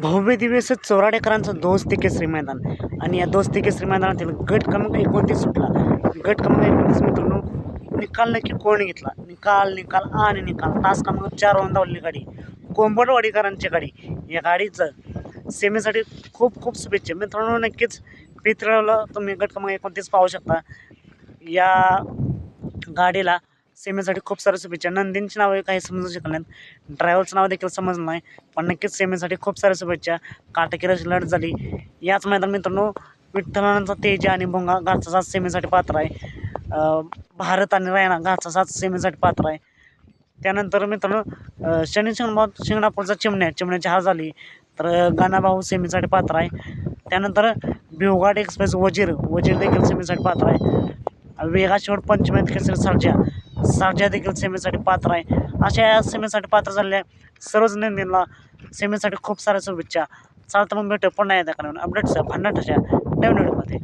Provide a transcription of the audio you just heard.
भव्य दिवस चौराडेकरांचं दोस्त दोस्ती केसरी मैदान. आणि या दोस्ती केसरी मैदानातील गट क्रमांक एकोणतीस सुटला. गट क्रमांक एकोणतीस मित्रांनो निकाल नक्की कोण घेतला? निकाल निकाल आणि निकाल. तास क्रमांक चार वाजून धावलेली गाडी. कोंबडवाडीकरांची गाडी. या गाडीचं सेमीसाठी खूप खूप शुभेच्छा. मित्रांनो नक्कीच पितळाला तुम्ही गट क्रमांक एकोणतीस पाहू शकता. या गाडीला सेमेसाठी खूप साऱ्या शुभेच्छा. नंदींची नावे काही समजू शकले नाहीत. ड्रायव्हरचं नाव देखील समजलं नाही पण नक्कीच सेमेसाठी खूप साऱ्या शुभेच्छा. काटकेराची लढत झाली. याच मैदान मित्रांनो विठ्ठलांचा तेज आणि भोंगा घरचा साथ सेमेसाठी पात्र आहे. भारत आणि रायना घरचा साथ सेमेसाठी पात्र आहे. त्यानंतर मित्रांनो शनी शिंगणापूर शिंगणापूरचा चिमण्या चिमण्याची हार झाली. तर गाणाभाऊ सेमीसाठी पात्र आहे. त्यानंतर भिवघाट एक्सप्रेस वजीर वजीर देखील सेमीसाठी पात्र आहे. वेगा शेवट पंचमेत केसरी सर्जा. सावजा देखील सेमीसाठी पात्र आहे. अशा या सेमीसाठी पात्र झालेल्या सर्वच नंदींना सेमीसाठी खूप साऱ्या शुभेच्छा. चालतं मग भेटू पुन्हा एकदा कारण अपडेट्स भन्नाट अशा नवीन व्हिडिओमध्ये